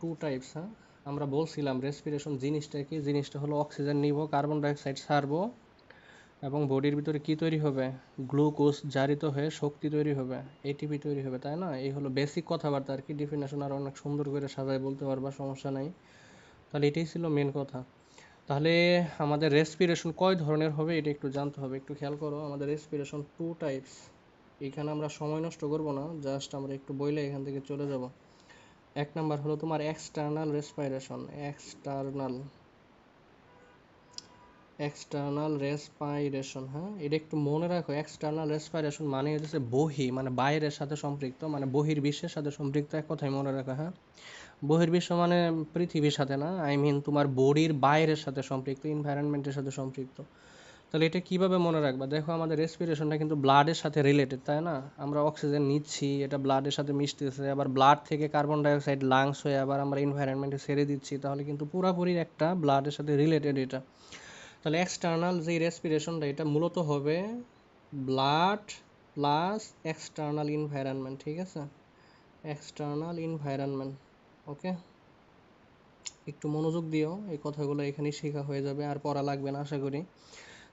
Two types হ্যাঁ? আমরা বলছিলাম রেসপিরেশন জিনিসটা কি? জিনিসটা হলো অক্সিজেন নিব কার্বন ডাইঅক্সাইড ছাড়বো এবং বডির ভিতরে কি তৈরি হবে? গ্লুকোজ জারিত হয়ে শক্তি তৈরি হবে এটিপি তৈরি হবে, তাই না? এই হলো বেসিক কথাবার্তা আর কি। ডিফিনেশন আর অনেক সুন্দর করে সাজায় বলতে পারবা, সমস্যা নাই। তাহলে এটাই ছিল মেন কথা। তাহলে আমাদের রেসপিরেশন কয় ধরনের হবে এটা একটু জানতে হবে। একটু খেয়াল করো, আমাদের রেসপিরেশন টু টাইপস এখানে আমরা সময় নষ্ট করব না জাস্ট আমরা একটু বইলে এখান থেকে চলে যাব। এক নাম্বার হলো তোমার external respiration external external respiration হ্যাঁ? এটা একটু মনে রাখো এক্সটার্নাল রেসপাইরেশন মানে হচ্ছে বহি মানে বাইরের সাথে সম্পৃক্ত মানে বহির্বিশ্বের সাথে সম্পৃক্ত এক কথাই মনে রাখো হ্যাঁ? বহির্বিশ্ব মানে পৃথিবীর সাথে না আই মিন তোমার বডির বাইরের সাথে সম্পৃক্ত এনভায়রনমেন্টের সাথে সম্পৃক্ত। তাহলে এটা কীভাবে মনে রাখবা? দেখো আমাদের রেসপিরেশনটা কিন্তু ব্লাডের সাথে রিলেটেড তাই না? আমরা অক্সিজেন নিচ্ছি, এটা ব্লাডের সাথে মিশতেছে, আবার ব্লাড থেকে কার্বন ডাইঅক্সাইড লাংস হয়ে আবার আমরা এনভায়রনমেন্টে ছেড়ে দিচ্ছি, তাহলে কিন্তু পুরাপুরি একটা ব্লাডের সাথে রিলেটেড এটা। তাহলে এক্সটার্নাল যে রেসপিরেশনটা এটা মূলত হবে ব্লাড প্লাস এক্সটার্নাল ইনভায়রনমেন্ট ঠিক আছে? এক্সটার্নাল ইনভায়রনমেন্ট ওকে একটু মনোযোগ দিও, এই কথাগুলো এখানেই শেখা হয়ে যাবে, আর পড়া লাগবে না, আশা করি।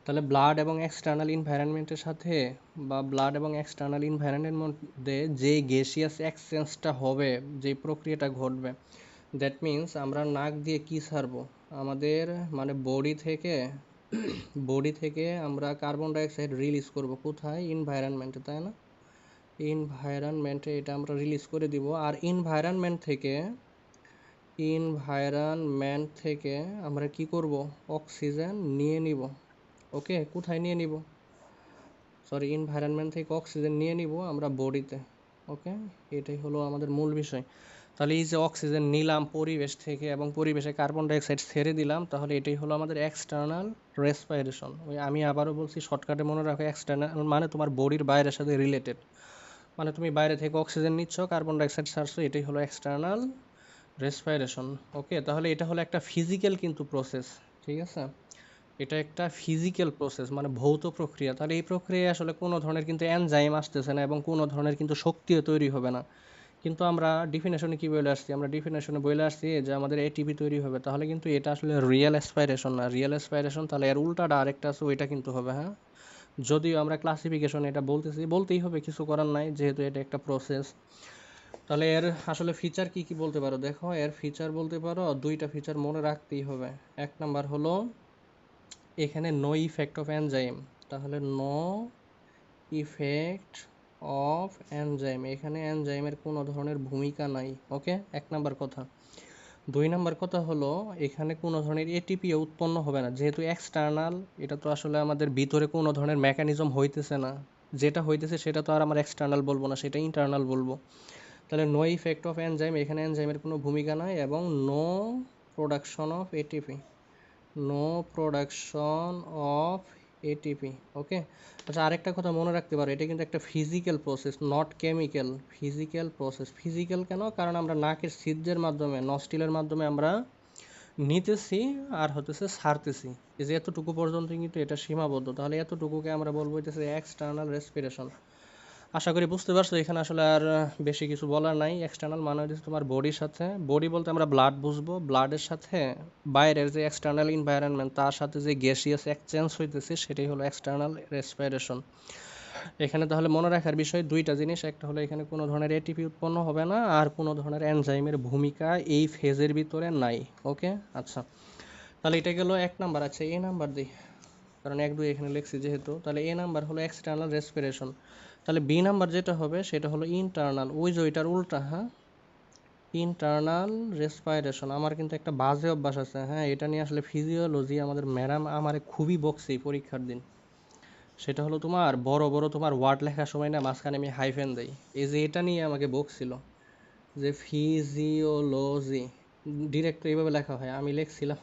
তাহলে ব্লাড এবং এক্সটার্নাল ইনভায়রনমেন্টের সাথে বা ব্লাড এবং এক্সটার্নাল ইনভায়রনমেন্টের মধ্যে যে গ্যাসিয়াস এক্সচেঞ্জটা হবে, যে প্রক্রিয়াটা ঘটবে দ্যাট মিন্স আমরা নাক দিয়ে কি ছাড়বো আমাদের মানে বডি থেকে বডি থেকে আমরা কার্বন ডাইঅক্সাইড রিলিজ করব কোথায়? ইনভায়রনমেন্টে তাই না? ইনভায়রনমেন্টে এটা আমরা রিলিজ করে দিব। আর ইনভায়রনমেন্ট থেকে ইনভায়রনমেন্ট থেকে আমরা কি করব? অক্সিজেন নিয়ে নিব। ওকে, কোথায় নিয়ে নিব? সরি ইনভায়রনমেন্ট থেকে অক্সিজেন নিয়ে নিব আমরা বডিতে, ওকে? এটাই হলো আমাদের মূল বিষয়। তাহলে এই যে অক্সিজেন নিলাম পরিবেশ থেকে এবং পরিবেশে কার্বন ডাইঅক্সাইড ছেড়ে দিলাম, তাহলে এটাই হলো আমাদের এক্সটার্নাল রেসপাইরেশন ওই আমি আবারও বলছি শর্টকাটে মনে রাখো এক্সটার্নাল মানে তোমার বডির বাইরের সাথে রিলেটেড মানে তুমি বাইরে থেকে অক্সিজেন নিচ্ছ কার্বন ডাইঅক্সাইড ছাড়ছো, এটাই হলো এক্সটার্নাল রেসপাইরেশন ওকে? তাহলে এটা হলো একটা ফিজিক্যাল কিন্তু প্রসেস ঠিক আছে? এটা একটা ফিজিক্যাল প্রসেস মানে ভৌত প্রক্রিয়া। তাহলে এই প্রক্রিয়ায় আসলে কোনো ধরনের কিন্তু এনজাইম আসতেছে না এবং কোনো ধরনের কিন্তু শক্তিও তৈরি হবে না। কিন্তু আমরা ডিফিনেশনে কি বলে আসছি? আমরা ডিফিনেশনে বলে আসছি যে আমাদের এটিপি তৈরি হবে। তাহলে কিন্তু এটা আসলে রিয়েল অ্যাসপাইরেশন না। রিয়েল অ্যাসপাইরেশন তাহলে এর উল্টাটা আরেকটা আছে, ওইটা কিন্তু হবে হ্যাঁ? যদিও আমরা ক্লাসিফিকেশন এটা বলতেছি, বলতেই হবে, কিছু করার নাই, যেহেতু এটা একটা প্রসেস তাহলে এর আসলে ফিচার কি কি বলতে পারো? দেখো, এর ফিচার বলতে পারো, দুইটা ফিচার মনে রাখতেই হবে। এক নাম্বার হলো এখানে নো ইফেক্ট অফ এনজাইম তাহলে নো ইফেক্ট অফ এনজাইম এখানে এনজাইমের কোনো ধরনের ভূমিকা নাই ওকে এক নাম্বার কথা। দুই নাম্বার কথা হলো, এখানে কোনো ধরনের এটিপি উৎপন্ন হবে না, যেহেতু এক্সটার্নাল এটা তো আসলে আমাদের ভিতরে কোনো ধরনের মেকানিজম হইতেছে না। যেটা হইতেছে সেটা তো আর আমার এক্সটার্নাল বলব না, সেটা ইন্টারনাল বলব। তাহলে নো ইফেক্ট অফ এনজাইম এখানে এনজাইমের কোনো ভূমিকা নাই, এবং no production of ATP no production of ATP okay আচ্ছা আরেকটা কথা মনে রাখতে পারো, এটা কিন্তু একটা physical process not chemical physical process physical কেন? কারণ আমরা নাকের ছিদ্রের মাধ্যমে নস্টিলের মাধ্যমে আমরা নিতেছি আর হতেছে এই যে এতটুকু পর্যন্ত কিন্তু এটা সীমাবদ্ধ। তাহলে এতটুকুকে আমরা বলব হইতেছে এক্সটার্নাল রেসপিরেশন আশা করি বুঝতে পারছ, এখানে আসলে আর বেশি কিছু বলার নাই। এক্সটার্নাল মানে হচ্ছে তোমার বডির সাথে। বডি বলতে আমরা ব্লাড বুঝব। ব্লাডের সাথে বাইরের যে এক্সটার্নাল এনভায়রনমেন্ট তার সাথে যে গ্যাসিয়াস এক্সচেঞ্জ হইতেছে, সেটাই হলো এক্সটার্নাল রেসপিরেশন এখানে তাহলে মনে রাখার বিষয় দুইটা জিনিস। একটা হলো এখানে কোনো ধরনের এটিপি উৎপন্ন হবে না, আর কোনো ধরনের এনজাইমের ভূমিকা এই ফেজের ভিতরে নাই। ওকে আচ্ছা। তাহলে এটা গেল এক নাম্বার। আচ্ছা এ নাম্বার দিই। কারণ এক, দুই এখানে লিখছি যেহেতু। তাহলে এ নাম্বার হলো এক্সটার্নাল রেসপিরেশন তাহলে বি নাম্বার যেটা হবে, সেটা হলো ইন্টারনাল ওই যে ওইটার উল্টা হ্যাঁ? ইন্টারনাল রেসপাইরেশন আমার কিন্তু একটা বাজে অভ্যাস আছে হ্যাঁ? এটা নিয়ে আসলে ফিজিওলজি আমাদের ম্যাডাম আমারে খুবই বকছে পরীক্ষার দিন। সেটা হলো তোমার, বড় বড় তোমার ওয়ার্ড লেখার সময় না মাঝখানে আমি হাইফেন দেই। এই যে এটা নিয়ে আমাকে বকছিল, যে ফিজিওলজি ডিরেক্ট এইভাবে লেখা হয়, আমি লিখছিলাম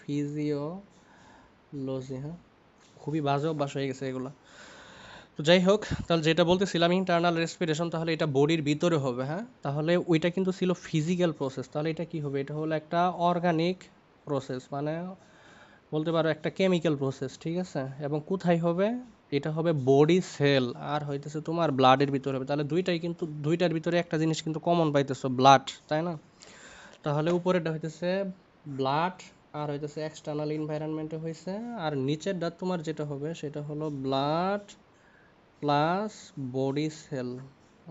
ফিজিওলজি হ্যাঁ? খুবই বাজে অভ্যাস হয়ে গেছে এগুলো। তো যাই হোক, তাহলে যেটা বলতেছিলাম ইন্টারনাল রেসপিরেশন তাহলে এটা বডির ভিতরে হবে হ্যাঁ? তাহলে ওইটা কিন্তু ছিল ফিজিক্যাল প্রসেস তাহলে এটা কি হবে? এটা হলো একটা অর্গানিক প্রসেস মানে বলতে পারো একটা কেমিক্যাল প্রসেস ঠিক আছে? এবং কোথায় হবে? এটা হবে বডি সেল আর হইতেছে তোমার ব্লাডের ভিতরে হবে। তাহলে দুইটাই কিন্তু, দুইটার ভিতরে একটা জিনিস কিন্তু কমন পাইতেছো ব্লাড তাই না? তাহলে উপরেরটা হইতেছে ব্লাড আর হইতেছে এক্সটার্নাল এনভায়রনমেন্টে হয়েছে আর নিচেরটা তোমার যেটা হবে, সেটা হলো blood plus body cell,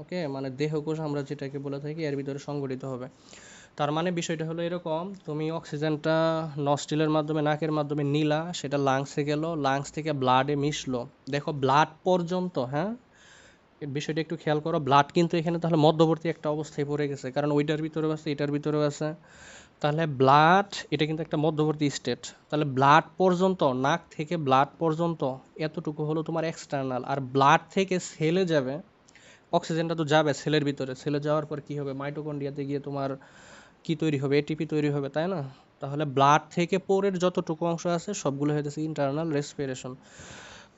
okay? মানে দেহকোষ আমরা যেটাকে বলে থাকি, এর ভিতরে সংগঠিত হবে। তার মানে বিষয়টা হলো এরকম, তুমি অক্সিজেনটা নস্টিলের মাধ্যমে, নাকের মাধ্যমে নিলা, সেটা লাংসে গেল লাংস থেকে ব্লাডে মিশলো। দেখো ব্লাড পর্যন্ত হ্যাঁ? বিষয়টা একটু খেয়াল করো ব্লাড কিন্তু এখানে তাহলে মধ্যবর্তী একটা অবস্থায় পড়ে গেছে, কারণ ওইটার ভিতরেও আছে, এটার ভিতরেও আছে। তাহলে ব্লাড এটা কিন্তু একটা মধ্যবর্তী স্টেট তাহলে ব্লাড পর্যন্ত, নাক থেকে ব্লাড পর্যন্ত এতটুকু হলো তোমার এক্সটার্নাল আর ব্লাড থেকে সেলে যাবে অক্সিজেনটা তো যাবে সেলের ভিতরে। সেলে যাওয়ার পর কি হবে? মাইটোকন্ড্রিয়াতে গিয়ে তোমার কি তৈরি হবে? এটিপি তৈরি হবে, তাই না? তাহলে ব্লাড থেকে পোরের যতটুকু অংশ আছে, সবগুলো হইতেছে ইন্টারনাল রেসপিরেশন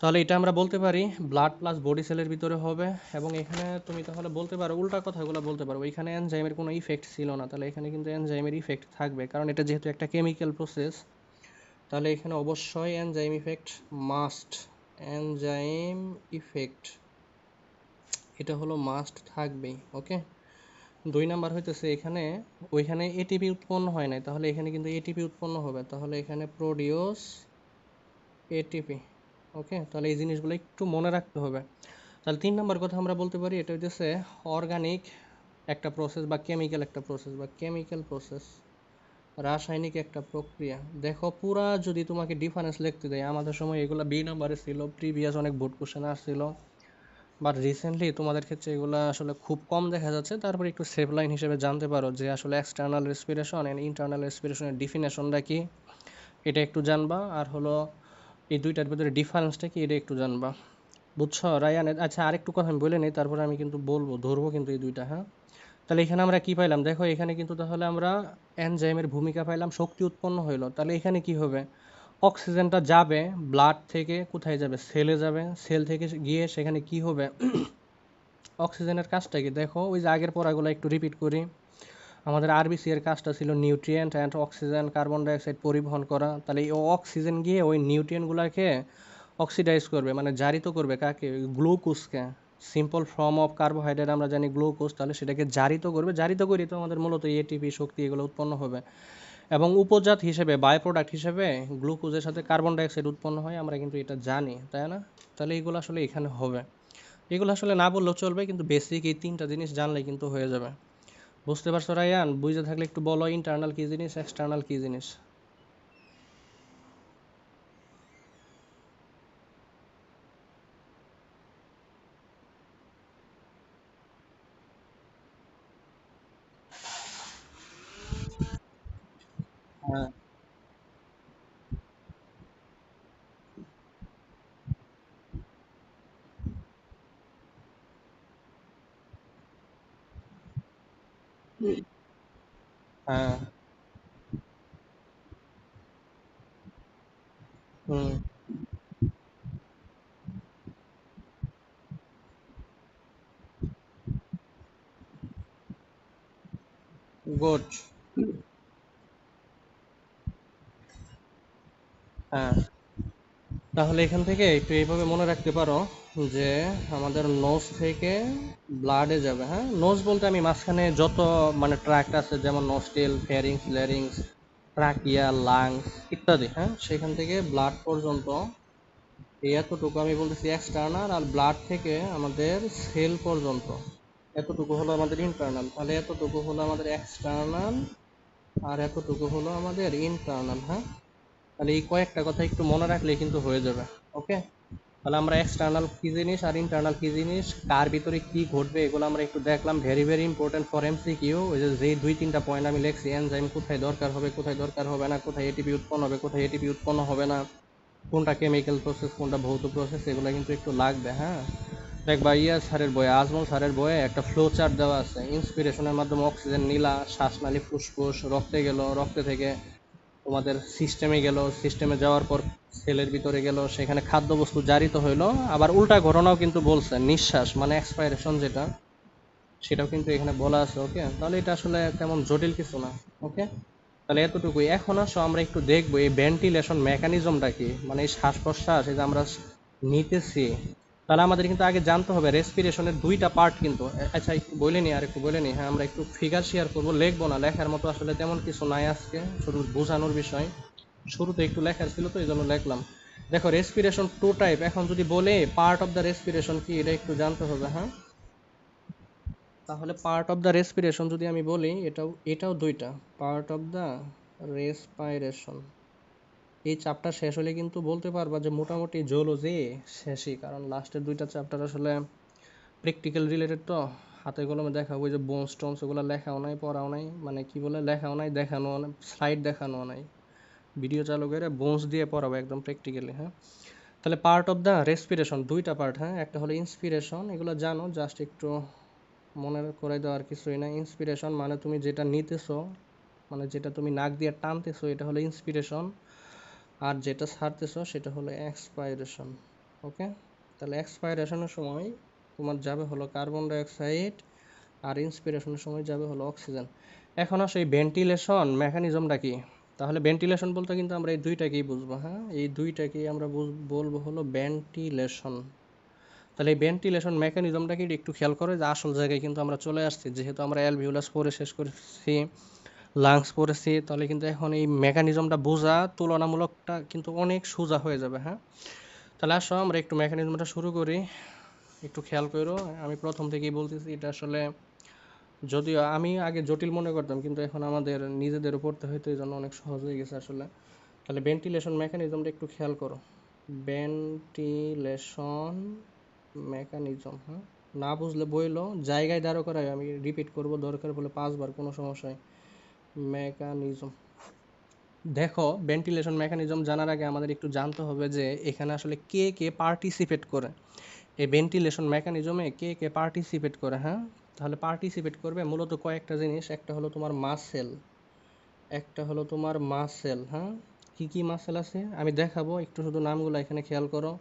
তাহলে এটা আমরা বলতে পারি ব্লাড প্লাস বডি সেলের ভিতরে হবে এবং এখানে তুমি তাহলে বলতে পারো, উল্টা কথাগুলো বলতে পারো। এখানে এনজাইমের কোনো ইফেক্ট ছিল না, তাহলে এখানে কিন্তু এনজাইমের ইফেক্ট থাকবে। কারণ এটা যেহেতু একটা কেমিক্যাল প্রসেস তাহলে এখানে অবশ্যই enzyme effect must enzyme effect এটা হলো মাস্ট থাকবেই ওকে দুই নাম্বার হইতেছে এখানে, ওইখানে এটিপি উৎপন্ন হয় নাই, তাহলে এখানে কিন্তু এটিপি উৎপন্ন হবে। তাহলে এখানে প্রোডিউস এটিপি ওকে? তাহলে এই জিনিসগুলো একটু মনে রাখতে হবে। তাহলে তিন নাম্বার কথা আমরা বলতে পারি, এটা হইতেছে অর্গানিক একটা প্রসেস বা কেমিক্যাল একটা প্রসেস বা কেমিক্যাল প্রসেস রাসায়নিক একটা প্রক্রিয়া। দেখো, পুরা যদি তোমাকে ডিফারেন্স লিখতে দেয়, আমাদের সময় এগুলো বি নাম্বারে ছিল প্রিভিয়াস অনেক বোর্ড কোশ্চেন আসছিল বাট রিসেন্টলি তোমাদের ক্ষেত্রে এগুলো আসলে খুব কম দেখা যাচ্ছে। তারপরে একটু সেফ লাইন হিসেবে জানতে পারো যে আসলে এক্সটার্নাল রেসপিরেশন অ্যান্ড ইন্টারনাল রেসপিরেশনের ডিফিনেশনটা কি? এটা একটু জানবা। আর হলো এই দুইটার ভিতরে ডিফারেন্সটা কি এটা একটু জানবা। বুঝছ? রায়ান আচ্ছা আরেকটু কথা আমি বলে নিই, তারপরে আমি কিন্তু বলব, ধরবো কিন্তু এই দুইটা হ্যাঁ? তাহলে এখানে আমরা কি পাইলাম? দেখো, এখানে কিন্তু তাহলে আমরা এনজাইমের ভূমিকা পাইলাম, শক্তি উৎপন্ন হইল। তাহলে এখানে কি হবে? অক্সিজেনটা যাবে ব্লাড থেকে কোথায় যাবে? সেলে যাবে। সেল থেকে গিয়ে সেখানে কি হবে? অক্সিজেনের কাজটা কি? দেখো, ওই যে আগের পড়াগুলো একটু রিপিট করি। আমাদের আরবিসি এর কাজটা ছিল nutrient and oxygen carbon dioxide পরিবহন করা। তাহলে এই অক্সিজেন গিয়ে ওই নিউট্রিয়েন্টগুলোকে অক্সিডাইজ করবে মানে জারিত করবে কাকে? গ্লুকোজকে সিম্পল ফর্ম অফ কার্বোহাইড্রেট আমরা জানি গ্লুকোজ তাহলে সেটাকে জারিত করবে। জারিত করি তো আমাদের মূলত এটিপি শক্তি এগুলো উৎপন্ন হবে। এবং উপজাত হিসেবে বাই প্রোডাক্ট হিসেবে গ্লুকোজের সাথে কার্বন ডাইঅক্সাইড উৎপন্ন হয়, আমরা কিন্তু এটা জানি, তাই না? তাহলে এগুলো আসলে এখানে হবে। এগুলো আসলে না বললেও চলবে, কিন্তু বেসিক এই তিনটা জিনিস জানলে কিন্তু হয়ে যাবে। বুঝতে পারছ রায়ান? বুঝে থাকলে একটু বলো ইন্টারনাল কি জিনিস এক্সটার্নাল কি জিনিস? হ্যাঁ। গুড হ্যাঁ। তাহলে এখান থেকে একটু এইভাবে মনে রাখতে পারো যে আমাদের নোজ থেকে ব্লাডে যাবে হ্যাঁ? নোজ বলতে আমি মাঝখানে যত মানে ট্র্যাক্ট আছে, যেমন nostril pharynx larynx trachea lungs ইত্যাদি হ্যাঁ? সেখান থেকে ব্লাড পর্যন্ত এই এতটুকু আমি বলতেছি এক্সটার্নাল আর ব্লাড থেকে আমাদের সেল পর্যন্ত। এতটুকু হলো আমাদের ইন্টারনাল তাহলে এতটুকু হলো আমাদের এক্সটার্নাল আর এতটুকু হলো আমাদের ইন্টারনাল হ্যাঁ? তাহলে এই কয়েকটা কথা একটু মনে রাখলে কিন্তু হয়ে যাবে ওকে তাহলে আমরা এক্সটার্নাল কি জিনিস আর ইন্টারনাল কি জিনিস, কার ভিতরে কি ঘটবে এগুলো আমরা একটু দেখলাম। Very very important for MCQ ওই যে দুই, তিনটা পয়েন্ট আমি লিখছি এনজাইম কোথায় দরকার হবে, কোথায় দরকার হবে না, কোথায় এটিপি উৎপন্ন হবে, কোথায় এটিপি উৎপন্ন হবে না, কোনটা কেমিক্যাল প্রসেস কোনটা ভৌত প্রসেস এগুলো কিন্তু একটু লাগবে হ্যাঁ? দেখবা ইয়া স্যারের বইয়ে আজমল স্যারের বইয়ে একটা ফ্লো চার্ট দেওয়া আছে। ইন্সপিরেশনের মাধ্যমে অক্সিজেন নীলা, শ্বাসনালী, ফুসফুস, রক্তে গেল, রক্তে থেকে তোমাদের সিস্টেমে গেল সিস্টেমে যাওয়ার পর সেলের ভিতরে গেল, সেখানে খাদ্যবস্তু জারিত হইল। আবার উল্টা ঘটনাও কিন্তু বলছে, নিঃশ্বাস মানে এক্সপায়ারেশন যেটা, সেটাও কিন্তু এখানে বলা আছে ওকে তাহলে এটা আসলে তেমন জটিল কিছু না ওকে তাহলে এতটুকুই। এখন আসো, আমরা একটু দেখব এই ভেন্টিলেশন মেকানিজমটা কি মানে এই শ্বাস প্রশ্বাস, এই যে আমরা নিতেছি তাহলে আমাদের কিন্তু আগে জানতে হবে রেসপিরেশনের দুইটা পার্ট কিন্তু। আচ্ছা একটু বলে নি, আর একটু বলে নি। হ্যাঁ আমরা একটু ফিগার শেয়ার করব, লিখব না। লেখার মতো আসলে তেমন কিছু নাই আজকে, শুধু বোঝানোর বিষয়। শুরুতে একটু লেখার ছিল তো, এই জন্য লিখলাম। দেখো রেসপিরেশন টু টাইপ এখন যদি বলে পার্ট অফ দ্য রেসপিরেশন কি, এটা একটু জানতে হবে হ্যাঁ? তাহলে পার্ট অফ দ্য রেসপিরেশন যদি আমি বলি, এটাও এটাও দুইটা। পার্ট অফ দ্য রেসপাইরেশন এই চ্যাপ্টার শেষ হলে কিন্তু বলতে পারবা যে মোটামুটি জুলজি শেষই, কারণ লাস্টের দুইটা চ্যাপ্টার আসলে প্র্যাকটিক্যাল রিলেটেড তো। হাতে কলমে দেখাবো যে বোনস টোনস ওগুলো লেখাও নাই, পড়াও নাই মানে কি বলে, লেখাও নাই, দেখানো স্লাইড দেখানো নাই। ভিডিও চালু করে বোনস দিয়ে পড়াবো একদম প্র্যাকটিক্যালি হ্যাঁ? তাহলে পার্ট অফ দ্য রেসপিরেশন দুইটা পার্ট হ্যাঁ? একটা হলো ইন্সপিরেশন এগুলো জানো জাস্ট একটু মনে করাই আর কিছুই না ইন্সপিরেশন মানে তুমি যেটা নিতেছো মানে যেটা তুমি নাক দিয়ে টানতেছো, এটা হলো ইন্সপিরেশন আর যেটা ছাড়তেছো সেটা হলো এক্সপাইরেশন ওকে তাহলে এক্সপাইরেশনের সময় তোমার যাবে হলো কার্বন ডাইঅক্সাইড আর ইন্সপিরেশনের সময় যাবে হলো অক্সিজেন এখন আসো এই ভেন্টিলেশন মেকানিজমটা কি? তাহলে ভেন্টিলেশন বলতে কিন্তু আমরা এই দুইটাকেই বুঝব হ্যাঁ? এই দুইটাকেই আমরা বলব হলো ভেন্টিলেশন তাহলে এই ভেন্টিলেশন মেকানিজমটা মেকানিজমটাকে একটু খেয়াল করে যে আসল জায়গায় কিন্তু আমরা চলে আসছি, যেহেতু আমরা অ্যালভিউলাস পরে শেষ করেছি। লাংস পড়েছি, তাহলে কিন্তু এখন এই মেকানিজমটা বোঝা তুলনামূলকটা কিন্তু অনেক সোজা হয়ে যাবে হ্যাঁ? তাহলে আসো, আমরা একটু মেকানিজমটা শুরু করি। একটু খেয়াল করো, আমি প্রথম থেকেই বলতেছি, এটা আসলে যদিও আমি আগে জটিল মনে করতাম, কিন্তু এখন আমাদের নিজেদের পড়তে হয়তো এই জন্য অনেক সহজ হয়ে গেছে আসলে। তাহলে ভেন্টিলেশন মেকানিজমটা একটু খেয়াল করো। ভেন্টিলেশন মেকানিজম হ্যাঁ? না বুঝলে বইলো, জায়গায় দাঁড়ো করায়, আমি রিপিট করব, দরকার বলে পাঁচবার, কোনো সমস্যা নেই। মেকানিজম দেখো ভেন্টিলেশন মেকানিজম জানার আগে আমাদের একটু জানতে হবে যে এখানে আসলে কে কে পার্টিসিপেট করে। এই ভেন্টিলেশন মেকানিজমে কে কে পার্টিসিপেট করে হ্যাঁ? তাহলে পার্টিসিপেট করবে মূলত কয়েকটা জিনিস। একটা হলো তোমার মাসেল একটা হলো তোমার মাসেল হ্যাঁ? কি কি মাসেল আছে? আমি দেখাবো, একটু শুধু নামগুলো এখানে খেয়াল করো।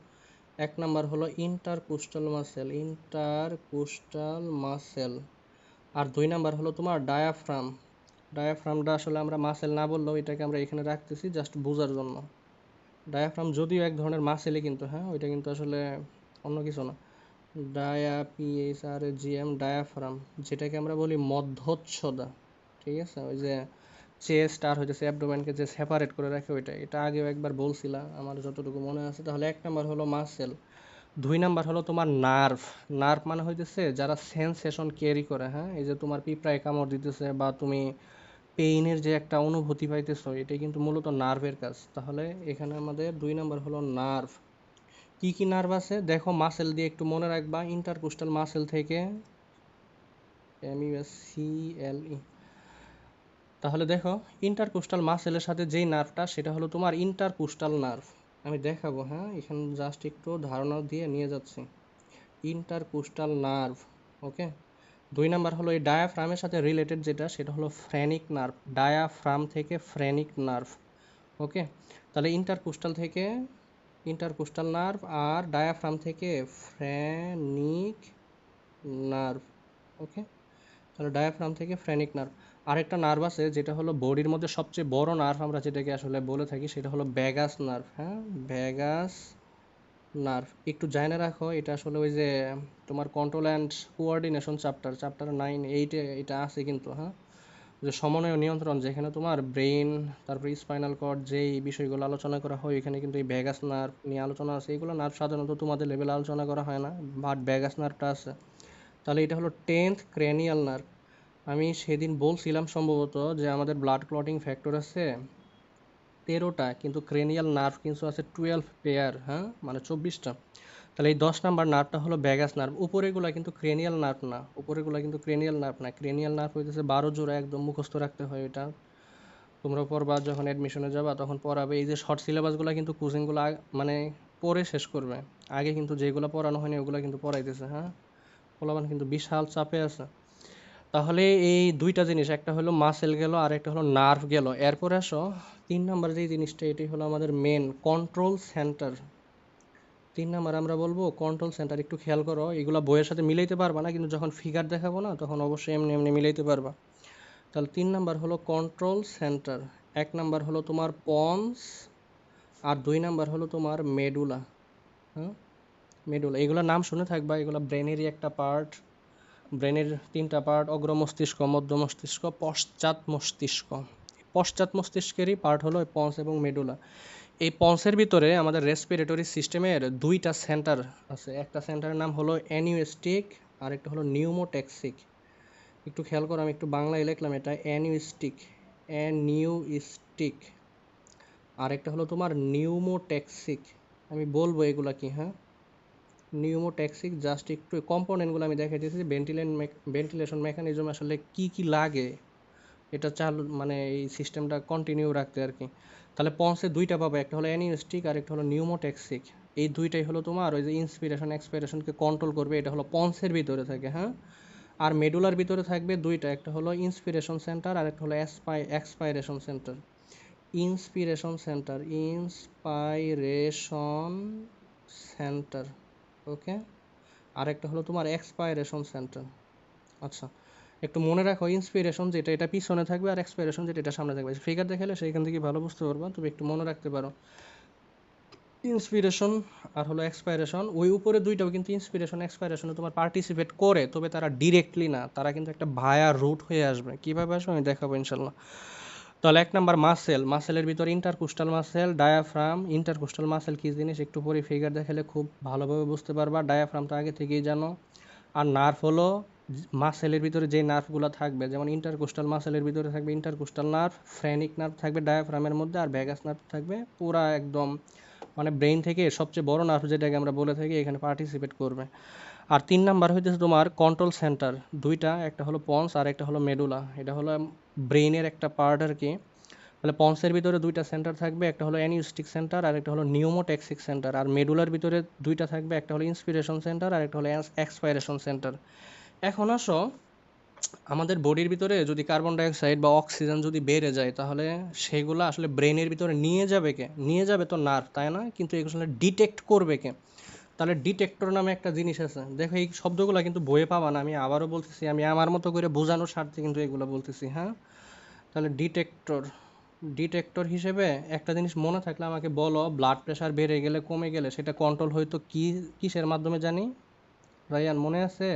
এক নাম্বার হলো ইন্টারকুস্টাল মাসেল ইন্টারকুস্টাল মাসেল আর দুই নাম্বার হলো তোমার ডায়াফ্রাম ডায়াফ্রামটা আসলে আমরা মাসেল না বললেও এটাকে আমরা এখানে রাখতেছি জাস্ট বোঝার জন্য। ডায়াফ্রাম যদিও এক ধরনের মাসেলই কিন্তু হ্যাঁ? ওইটা কিন্তু আসলে অন্য কিছু না। Dia PH R G M diaphragm, যেটাকে আমরা বলি মধ্যচ্ছদা, ঠিক আছে? ওই যে চেস্ট আর হইতেছে অ্যাবডোমেনকে যে সেপারেট করে রাখে ওইটা, এটা আগেও একবার বলছিলাম, আমার যতটুকু মনে আছে। তাহলে এক নাম্বার হলো মাসেল দুই নাম্বার হলো তোমার নার্ভ নার্ভ মানে হইতেছে যারা সেন্সেশন ক্যারি করে হ্যাঁ? এই যে তোমার পিঁপড়ায় কামড় দিতেছে বা তুমি পেইনের যে একটা অনুভূতি পাইতেছো এটাই কিন্তু মূলত নার্ভের কাজ। তাহলে এখানে আমাদের দুই নাম্বার হলো নার্ভ। কি কি নার্ভ আছে? দেখো, মাসেল দিয়ে একটু মনে রাখবা, ইন্টারকোস্টাল মাসেল থেকে M U S C L E. তাহলে দেখো, ইন্টারকোস্টাল মাসেলের সাথে যেই নার্ভটা, সেটা হলো তোমার ইন্টারকোস্টাল নার্ভ। আমি দেখাবো হ্যাঁ? এখানে জাস্ট একটু ধারণা দিয়ে নিয়ে যাচ্ছি। Intercostal nerve, okay? দুই নাম্বার হলো এই ডায়াফ্রামের সাথে রিলেটেড যেটা, সেটা হলো ফ্রেনিক নার্ভ ডায়াফ্রাম থেকে ফ্রেনিক নার্ভ ওকে তাহলে ইন্টারকোস্টাল থেকে ইন্টারকোস্টাল নার্ভ আর ডায়াফ্রাম থেকে ফ্রেনিক নার্ভ ওকে তাহলে ডায়াফ্রাম থেকে ফ্রেনিক নার্ভ আরেকটা নার্ভ আছে, যেটা হলো বডির মধ্যে সবচেয়ে বড় নার্ভ আমরা যেটাকে আসলে বলে থাকি, সেটা হলো ভ্যাগাস নার্ভ হ্যাঁ? Vagus nerve. একটু জানে রাখো, এটা আসলে ওই যে তোমার control and coordination chapter chapter nine এইটে এটা আছে কিন্তু হ্যাঁ? যে সমন্বয় নিয়ন্ত্রণ, যেখানে তোমার ব্রেন তারপরে স্পাইনাল কর্ড যেই বিষয়গুলো আলোচনা করা হয় এখানে কিন্তু এই ভ্যাগাস নার্ভ নিয়ে আলোচনা আছে। এইগুলো নার্ভ সাধারণত তোমাদের লেভেলে আলোচনা করা হয় না বাট ভ্যাগাস নার্ভটা আছে। তাহলে এটা হলো টেন্থ ক্রেনিয়াল নার্ভ আমি সেদিন বলছিলাম সম্ভবত যে আমাদের ব্লাড ক্লটিং ফ্যাক্টর আছে তেরোটা, কিন্তু ক্রেনিয়াল নার্ভ কিন্তু আছে টুয়েলভ পেয়ার হ্যাঁ? মানে চব্বিশটা। তাহলে এই দশ নাম্বার নার্ভটা হলো ব্যাগাস নার্ভ উপরেগুলা কিন্তু ক্রেনিয়াল নার্ভ না। উপরেগুলা কিন্তু ক্রেনিয়াল নার্ভ না। ক্রেনিয়াল নার্ভ হইতেছে বারো জোড়া একদম মুখস্থ রাখতে হয় এটা। তোমরা পড়বা যখন অ্যাডমিশনে যাবা, তখন পড়াবে। এই যে শর্ট সিলেবাসগুলো কিন্তু কোচিংগুলো মানে পড়ে শেষ করবে। আগে কিন্তু যেগুলো পড়ানো হয়নি, ওগুলো কিন্তু পড়াইতেছে হ্যাঁ? পোলাপান কিন্তু বিশাল চাপে আছে। তাহলে এই দুইটা জিনিস, একটা হলো মাসেল গেল আর একটা হলো নার্ভ গেল। এরপরে আসো তিন নাম্বার যে জিনিসটা, এটি হলো আমাদের মেন কন্ট্রোল সেন্টার তিন নাম্বার আমরা বলব কন্ট্রোল সেন্টার একটু খেয়াল করো, এগুলো বইয়ের সাথে মিলাইতে পারবা না, কিন্তু যখন ফিগার দেখাবো না, তখন অবশ্যই এমনি এমনি মিলাইতে পারবা। তাহলে তিন নাম্বার হলো কন্ট্রোল সেন্টার এক নাম্বার হলো তোমার পন্স আর দুই নাম্বার হলো তোমার মেডুলা হ্যাঁ? মেডুলা এগুলোর নাম শুনে থাকবা, এগুলো ব্রেনেরই একটা পার্ট ব্রেনের তিনটা পার্ট অগ্র মস্তিষ্ক মধ্য মস্তিষ্ক পশ্চাৎ মস্তিষ্ক পশ্চাৎ মস্তিষ্কেরই পার্ট হলো পন্স এবং মেডুলা এই পন্সের ভিতরে আমাদের রেসপিরেটরি সিস্টেমের দুইটা সেন্টার আছে। একটা সেন্টারের নাম হলো অ্যানিউস্টিক আর একটা হলো নিউমোট্যাক্সিক একটু খেয়াল করো, আমি একটু বাংলায় লিখলাম এটা অ্যানিউস্টিক অ্যানিউস্টিক আর একটা হলো তোমার নিউমোট্যাক্সিক আমি বলব এগুলা কি হ্যাঁ? নিউমোট্যাক্সিক জাস্ট একটু কম্পোনেন্টগুলো আমি দেখে দিয়েছি ভেন্টিলেন ভেন্টিলেশন মেকানিজম আসলে কি কি লাগে। এটা চালু মানে এই সিস্টেমটা কন্টিনিউ রাখতে আর কি। তাহলে পন্সে দুইটা পাবে, একটা হলো অ্যানিউস্টিক আর একটা হলো নিউমোট্যাক্সিক এই দুইটাই হলো তোমার ওই যে ইন্সপিরেশন এক্সপিরেশনকে কন্ট্রোল করবে, এটা হলো পন্সের ভিতরে থাকে হ্যাঁ? আর মেডুলার ভিতরে থাকবে দুইটা, একটা হলো ইন্সপিরেশন সেন্টার আর একটা হলো expi expiration centre inspiration centre inspiration centre okay আরেকটা হলো তোমার এক্সপাইরেশন সেন্টার আচ্ছা একটু মনে রাখো ইন্সপিরেশন যেটা, এটা পিছনে থাকবে আর এক্সপাইরেশন যেটা, এটা সামনে থাকবে। ফিগার দেখালে সেইখান থেকে ভালো বুঝতে পারবা, তুমি একটু মনে রাখতে পারো। ইন্সপিরেশন আর হলো এক্সপাইরেশন ওই উপরে দুইটাও কিন্তু ইন্সপিরেশন এক্সপাইরেশনে তোমার পার্টিসিপেট করে, তবে তারা ডিরেক্টলি না, তারা কিন্তু একটা ভায়া রুট হয়ে আসবে। কীভাবে আসবে আমি দেখাবো ইনশাল্লাহ তাহলে এক নাম্বার মাসেল মাসেলের ভিতরে intercostal muscle diaphragm intercostal muscle কী জিনিস? একটু পরে ফিগার দেখালে খুব ভালোভাবে বুঝতে পারবা। ডায়াফ্রাম তো আগে থেকেই জানো। আর নার্ভ হলো মাসেলের ভিতরে যে নার্ভগুলো থাকবে, যেমন ইন্টারকোস্টাল মাসেলের ভিতরে থাকবে, ইন্টারকোস্টাল নার্ভ, ফ্রেনিক নার্ভ থাকবে, ডায়াফ্রামের মধ্যে, আর ভ্যাগাস নার্ভ থাকবে। পুরা একদম মানে ব্রেন থেকে সবচেয়ে বড় নার্ভ যেটাকে আমরা বলে থাকি, এখানে পার্টিসিপেট করবে। আর তিন নাম্বার হইতেছে তোমার কন্ট্রোল সেন্টার। দুইটা, একটা হলো পন্স আর একটা হলো মেডুলা। এটা হলো ব্রেইনের একটা পার্ট আর কি। তাহলে পন্সের ভিতরে দুইটা সেন্টার থাকবে, একটা হলো অ্যানিউস্টিক সেন্টার আর একটা হলো নিউমোট্যাক্সিক সেন্টার। আর মেডুলার ভিতরে দুইটা থাকবে, একটা হলো ইন্সপিরেশন সেন্টার আর একটা হলো এক্সপাইরেশন সেন্টার। এখন আসো, আমাদের বডির ভিতরে যদি কার্বন ডাইঅক্সাইড বা অক্সিজেন যদি বেড়ে যায়, তাহলে সেগুলো আসলে ব্রেনের ভিতরে নিয়ে যাবে কে? নিয়ে যাবে তো নার্ভ তাই না কিন্তু এগুলো ডিটেক্ট করবে কে? তাহলে ডিটেক্টর নামে একটা জিনিস আছে। দেখো, এই শব্দগুলো কিন্তু বইয়ে পাবা না। আমি আবারও বলতেছি, আমি আমার মতো করে বোঝানোর স্বার্থে কিন্তু এগুলো বলতেছি হ্যাঁ? তাহলে ডিটেক্টর ডিটেক্টর হিসেবে একটা জিনিস মনে থাকলে আমাকে বলো ব্লাড প্রেশার বেড়ে গেলে কমে গেলে সেটা কন্ট্রোল হয়তো কি, কিসের মাধ্যমে জানি? রায়ান, মনে আছে?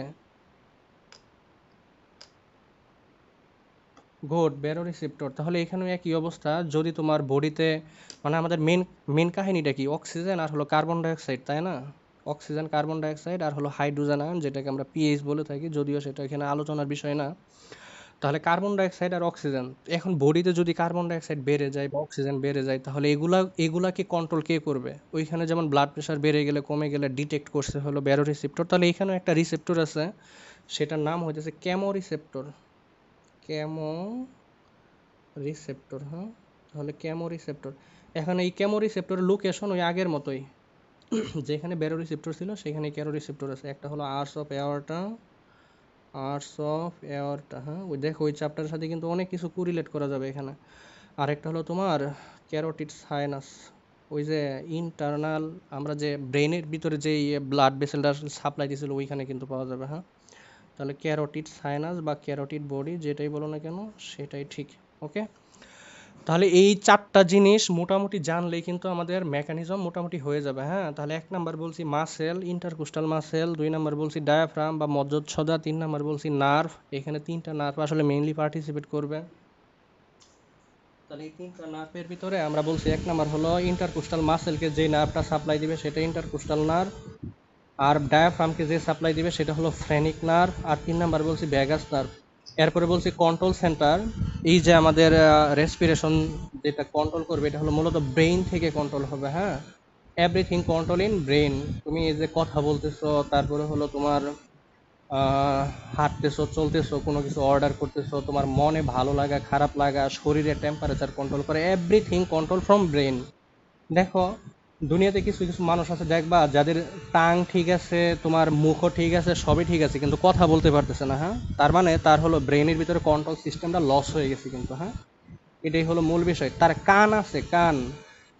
গুড ব্যারো রিসেপ্টর তাহলে এখানেও একই অবস্থা, যদি তোমার বডিতে মানে আমাদের মেন মেন কাহিনীটা কি? অক্সিজেন আর হলো কার্বন ডাইঅক্সাইড তাই না? অক্সিজেন কার্বন ডাইঅক্সাইড আর হলো হাইড্রোজেন আয়ন যেটাকে আমরা পিএইচ বলে থাকি, যদিও সেটা এখানে আলোচনার বিষয় না। তাহলে কার্বন ডাইঅক্সাইড আর অক্সিজেন এখন বডিতে যদি কার্বন ডাইঅক্সাইড বেড়ে যায় বা অক্সিজেন বেড়ে যায়, তাহলে এগুলা, এগুলাকে কন্ট্রোল কে করবে? ওইখানে যেমন ব্লাড প্রেশার বেড়ে গেলে, কমে গেলে ডিটেক্ট করছে হলো ব্যারো রিসেপ্টর তাহলে এখানেও একটা রিসেপ্টর আছে, সেটার নাম হইতেছে ক্যামো রিসেপ্টর ক্যামো রিসেপ্টর হ্যাঁ? তাহলে ক্যামো রিসেপ্টর এখন এই ক্যামো রিসেপ্টরের লোকেশন ওই আগের মতোই। যেখানে ব্যারো রিসেপ্টর ছিল, সেখানে ক্যারো রিসেপ্টর আছে। একটা হলো arch of aorta arch of aorta হ্যাঁ? ওই দেখো, ওই চ্যাপ্টারের সাথে কিন্তু অনেক কিছু কুরিলেট করা যাবে এখানে। আরেকটা হলো তোমার ক্যারোটিড সাইনাস ওই যে ইন্টারনাল আমরা যে ব্রেনের ভিতরে যে ব্লাড ভেসেলটা সাপ্লাই দিয়েছিল, ওইখানে কিন্তু পাওয়া যাবে হ্যাঁ? তাহলে ক্যারোটিড সাইনাস বা ক্যারোটিড বডি যেটাই বলো না কেন, সেটাই ঠিক ওকে তাহলে এই চারটা জিনিস মোটামুটি জানলেই কিন্তু আমাদের মেকানিজম মোটামুটি হয়ে যাবে হ্যাঁ? তাহলে এক নাম্বার বলছি মাসেল ইন্টারকোস্টাল মাসেল দুই নাম্বার বলছি ডায়াফ্রাম বা মজ্জচ্ছদা তিন নাম্বার বলছি নার্ভ এখানে তিনটা নার্ভ আসলে মেইনলি পার্টিসিপেট করবে। তাহলে এই তিনটা নার্ভের ভিতরে আমরা বলছি এক নাম্বার হলো ইন্টারকোস্টাল মাসেলকে যে নার্ভটা সাপ্লাই দিবে সেটা ইন্টারকোস্টাল নার্ভ আর ডায়াফ্রামকে যে সাপ্লাই দিবে সেটা হলো ফ্রেনিক নার্ভ আর তিন নাম্বার বলছি ব্যাগাস নার্ভ এরপরে বলছি কন্ট্রোল সেন্টার এই যে আমাদের রেসপিরেশন যেটা কন্ট্রোল করবে, এটা হলো মূলত ব্রেইন থেকে কন্ট্রোল হবে হ্যাঁ? এভরিথিং কন্ট্রোল ইন ব্রেইন তুমি এই যে কথা বলতেছো, তারপরে হলো তোমার হাঁটতেছো, চলতেছো, কোনো কিছু অর্ডার করতেছো, তোমার মনে ভালো লাগা, খারাপ লাগা, শরীরের টেম্পারেচার কন্ট্রোল করে এভরিথিং কন্ট্রোল ফ্রম ব্রেন দেখো দুনিয়াতে কিছু কিছু মানুষ আছে, দেখবা যাদের টাং ঠিক আছে, তোমার মুখও ঠিক আছে, সবই ঠিক আছে, কিন্তু কথা বলতে পারতেছে না হ্যাঁ? তার মানে তার হলো ব্রেনের ভিতরে কন্ট্রোল সিস্টেমটা লস হয়ে গেছে কিন্তু হ্যাঁ? এটাই হলো মূল বিষয়। তার কান আছে, কান,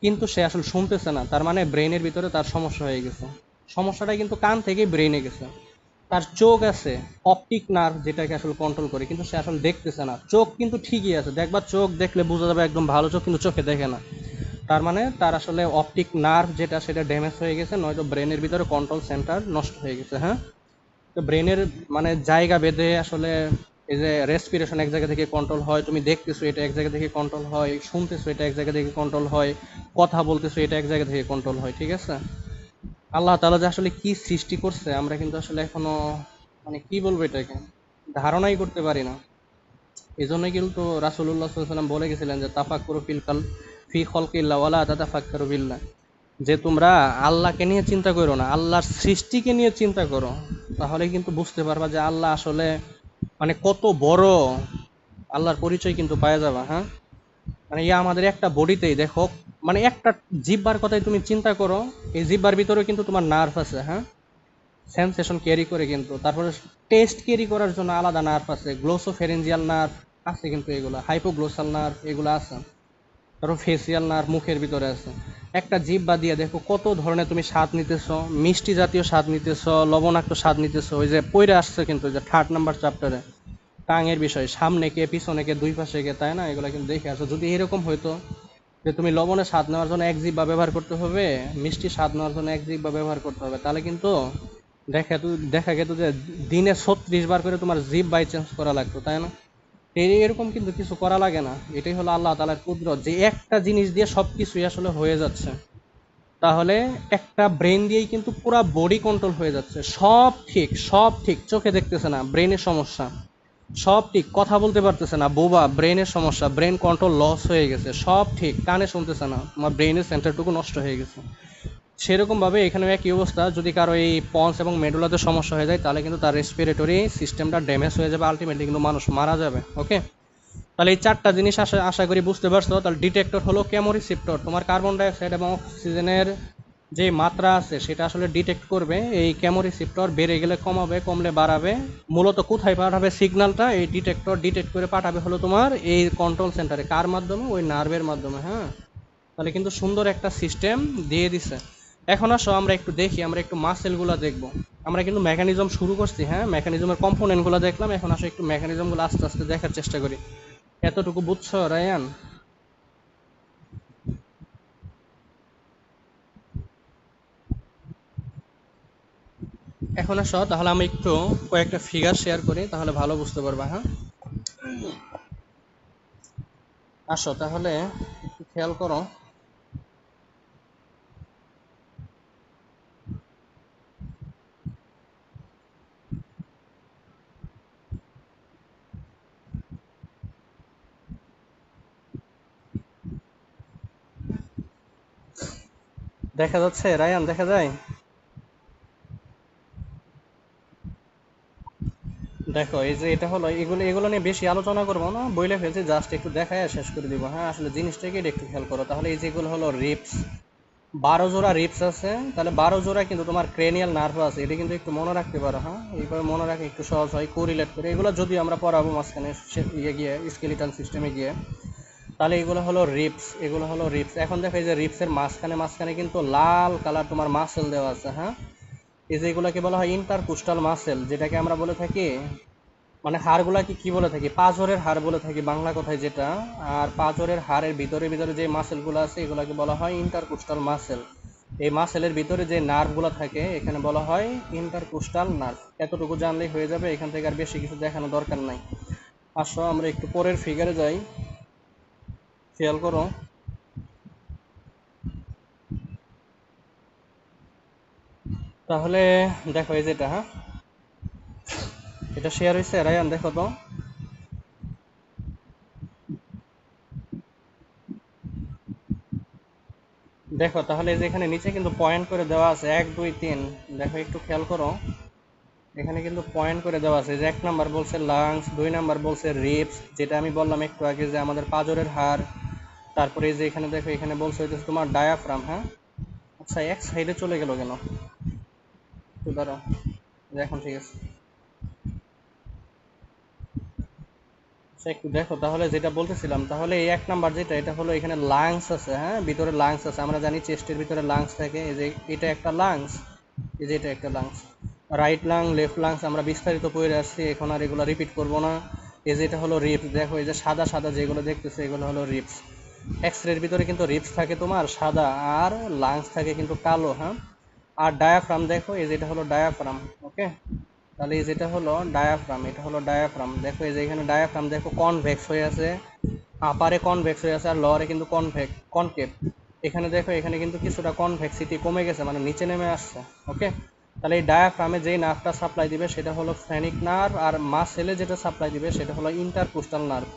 কিন্তু সে আসলে শুনতেছে না। তার মানে ব্রেনের ভিতরে তার সমস্যা হয়ে গেছে। সমস্যাটা কিন্তু কান থেকেই ব্রেনে গেছে। তার চোখ আছে অপটিক নার্ভ যেটাকে আসলে কন্ট্রোল করে, কিন্তু সে আসলে দেখতেছে না। চোখ কিন্তু ঠিকই আছে। দেখবা চোখ দেখলে বোঝা যাবে একদম ভালো চোখ, কিন্তু চোখে দেখে না। তার মানে তার আসলে অপটিক নার্ভ যেটা সেটা ড্যামেজ হয়ে গেছে, নয়তো ব্রেনের ভিতরে কন্ট্রোল সেন্টার নষ্ট হয়ে গেছে হ্যাঁ? তো ব্রেনের মানে জায়গা বেঁধে আসলে এই যে রেসপিরেশন এক জায়গা থেকে কন্ট্রোল হয়, তুমি দেখতেছো এটা এক জায়গা থেকে কন্ট্রোল হয়, শুনতেছো এটা এক জায়গা থেকে কন্ট্রোল হয়, কথা বলতেছো এটা এক জায়গা থেকে কন্ট্রোল হয়, ঠিক আছে? আল্লাহ তালা যে আসলে কি সৃষ্টি করছে, আমরা কিন্তু আসলে এখনও মানে কি বলব এটাকে, ধারণাই করতে পারি না। এই জন্যই কিন্তু রাসুল্লাহ সাল্লাম বলে গেছিলেন যে, তাফাক্কুরু ফিল কাল ফি খলকিল্লা ওয়ালা তাতাফাক্কারু বিল্লাহ। যে তোমরা আল্লাহকে নিয়ে চিন্তা করো না, আল্লাহর সৃষ্টিকে নিয়ে চিন্তা করো, তাহলে কিন্তু বুঝতে পারবা যে আল্লাহ আসলে মানে কত বড় আল্লাহর পরিচয় কিন্তু পাওয়া যাবে হ্যাঁ? মানে ইয়া আমাদের একটা বডিতেই দেখো মানে একটা জিব্বার কথাই তুমি চিন্তা করো, এই জিব্বার ভিতরেও কিন্তু তোমার নার্ভ আছে হ্যাঁ? সেন্সেশন ক্যারি করে কিন্তু, তারপরে টেস্ট ক্যারি করার জন্য আলাদা নার্ভ আছে গ্লোসোফেরেঞ্জিয়াল নার্ভ আছে কিন্তু এগুলো হাইপোগ্লোসাল নার্ভ এগুলো আছে। তারপর ফেসিয়াল না আর মুখের ভিতরে আছে। একটা জিব্বা দিয়ে দেখো কত ধরনের তুমি স্বাদ নিতেছো, মিষ্টি জাতীয় স্বাদ নিতেছো, লবণাক্ত স্বাদ নিতেছো, ওই যে পইরে আসছে কিন্তু যে থার্ড নাম্বার চ্যাপ্টারে টাঙের বিষয়, সামনে কে, পিছনে কে, দুই পাশে কে, তাই না? এগুলো কিন্তু দেখে আসো। যদি এরকম হইতো যে তুমি লবণের স্বাদ নেওয়ার জন্য এক জিব্বা ব্যবহার করতে হবে, মিষ্টি স্বাদ নেওয়ার জন্য এক জিব্বা ব্যবহার করতে হবে, তাহলে কিন্তু দেখা দেখা গেত যে দিনে ছত্রিশ বার করে তোমার জিভ বাই চেঞ্জ করা লাগতো, তাই না? এরকম কিন্তু কিছু করা লাগে না। এটাই হলো আল্লাহ তালার কুদরত। যে একটা জিনিস দিয়ে সব কিছুই আসলে হয়ে যাচ্ছে। তাহলে একটা ব্রেন দিয়েই কিন্তু পুরো বডি কন্ট্রোল হয়ে যাচ্ছে। সব ঠিক সব ঠিক। চোখে দেখতেছে না, ব্রেনের সমস্যা। সব ঠিক, কথা বলতে পারতেছে না। বোবা, ব্রেনের সমস্যা। ব্রেন কন্ট্রোল লস হয়ে গেছে। সব ঠিক, কানে শুনতেছে না। তোমার ব্রেনের সেন্টারটুকু নষ্ট হয়ে গেছে। সেরকম ভাবে এখানে একই অবস্থা। যদি কারও এই পন্স এবং মেডুলাতে সমস্যা হয়ে যায়, তাহলে কিন্তু তার রেসপিরেটরি সিস্টেমটা ড্যামেজ হয়ে যাবে। আলটিমেটলি কিন্তু মানুষ মারা যাবে ওকে তাহলে এই চারটা জিনিস আশা আশা করি বুঝতে পারছ। তাহলে ডিটেক্টর হলো কেমোরিসিপ্টর তোমার কার্বন ডাইঅক্সাইড এবং অক্সিজেনের যে মাত্রা আছে, সেটা আসলে ডিটেক্ট করবে। এই কেমোরিসিপ্টর বেড়ে গেলে কমাবে, কমলে বাড়াবে। মূলত কোথায় পাঠাবে সিগন্যালটা এই ডিটেক্টর ডিটেক্ট করে পাঠাবে হলো তোমার এই কন্ট্রোল সেন্টারে কার মাধ্যমে? ওই নার্ভের মাধ্যমে হ্যাঁ? তাহলে কিন্তু সুন্দর একটা সিস্টেম দিয়ে দিছে। এখন আসো, আমরা একটু দেখি, আমরা একটু মাসেলগুলো দেখব। আমরা কিন্তু মেকানিজম শুরু করছি হ্যাঁ? মেকানিজমের কম্পোনেন্টগুলো দেখলাম, এখন আসো একটু মেকানিজমগুলো আস্তে আস্তে দেখার চেষ্টা করি। এতটুকু বুঝছ, রায়ান? এখন আসো, তাহলে আমি একটু কয়েকটা ফিগার শেয়ার করি, তাহলে ভালো বুঝতে পারবা হ্যাঁ? আসো, তাহলে একটু খেয়াল করো। দেখা যাচ্ছে, রায়ান, দেখা যায়? দেখো, এই যে এটা হলো, এগুলো এগুলো নিয়ে বেশি আলোচনা করব না, বইলে ফেলছি, জাস্ট একটু দেখায় শুরু করে দিব। হ্যাঁ আসলে জিনিসটাকে একটু খেয়াল করো। তাহলে এই যেগুলো হলো রিপস, বারো জোড়া রিপস আছে, তাহলে বারো জোড়া কিন্তু তোমার ক্রেনিয়াল নার্ভ আছে, এটা কিন্তু একটু মনে রাখতে পারো হ্যাঁ? এইভাবে মনে রাখা, একটু সহজ হয় কোরিলেট করে। এগুলো যদি আমরা পড়াবো মাঝখানে ইয়ে গিয়ে স্কেলিটাল সিস্টেমে গিয়ে। তাহলে এগুলো হলো রিপস এগুলো হলো রিপস এখন দেখো এই যে রিপসের মাঝখানে মাঝখানে কিন্তু লাল কালার তোমার মাসেল দেওয়া আছে হ্যাঁ? এই যে এগুলোকে বলা হয় ইন্টারকুস্টাল মাসেল যেটাকে আমরা বলে থাকি মানে হাড়গুলাকে কি বলে থাকি? পাঁজরের হাড় বলে থাকি বাংলা কথায় যেটা। আর পাঁচরের হাড়ের ভিতরে ভিতরে যে মাসেলগুলো আছে, এগুলোকে বলা হয় ইন্টারকুস্টাল মাসেল এই মাসেলের ভিতরে যে নার্ভগুলো থাকে, এখানে বলা হয় ইন্টারকুস্টাল নার্ভ এতটুকু জানলেই হয়ে যাবে, এখান থেকে আর বেশি কিছু দেখানো দরকার নাই। আসো, আমরা একটু পরের ফিগারে যাই। খেয়াল করো। তাহলে দেখো এই যেটা হ্যাঁ? এটা শেয়ার হয়েছে রায়ান দেখো তো। দেখো, তাহলে যে এখানে নিচে কিন্তু পয়েন্ট করে দেওয়া আছে, এক, দুই, তিন। দেখো, একটু খেয়াল করো। এখানে কিন্তু পয়েন্ট করে দেওয়া আছে যে এক নাম্বার বলছে লাংস দুই নাম্বার বলছে রিপস যেটা আমি বললাম একটু আগে যে আমাদের পাঁজরের হাড় তারপরে এই যে এখানে দেখো, এখানে বলছে হইতেছে তোমার ডায়াফ্রাম হ্যাঁ? আচ্ছা এক সাইডে চলে গেল কেন? একটু দাঁড়াও এখন ঠিক আছে। আচ্ছা একটু দেখো তাহলে যেটা বলতেছিলাম, তাহলে এই এক নাম্বার যেটা, এটা হলো এখানে লাংস আছে হ্যাঁ? ভিতরে লাংস আছে, আমরা জানি চেস্টের ভিতরে লাংস থাকে, এই যে এটা একটা লাংস এই যে এটা একটা lungs right lung left lungs আমরা বিস্তারিত পড়ে আসছি, এখন আর এগুলো রিপিট করব না। এই যে এটা হলো রিপস দেখো এই যে সাদা সাদা যেগুলো দেখতেছে, এগুলো হলো রিপস এক্স রের ভিতরে কিন্তু রিপস থাকে তোমার সাদা আর লাংস থাকে কিন্তু কালো হ্যাঁ? আর ডায়াফ্রাম দেখো, এই যেটা হলো ডায়াফ্রাম ওকে তাহলে এই যেটা হলো ডায়াফ্রাম এটা হলো ডায়াফ্রাম দেখো এই যে এখানে ডায়াফ্রাম দেখো কনভেক্স হয়ে আছে আপারে কনভেক্স হয়ে আছে আর লরে কিন্তু কনভেক কনকেভ এখানে দেখো, এখানে কিন্তু কিছুটা কনভেক্সিটি কমে গেছে মানে নিচে নেমে আসছে ওকে তাহলে এই ডায়াফ্রামে যেই নার্ভটা সাপ্লাই দিবে, সেটা হলো ফ্রেনিক নার্ভ আর মাসেলে যেটা সাপ্লাই দিবে, সেটা হলো ইন্টারকোস্টাল নার্ভ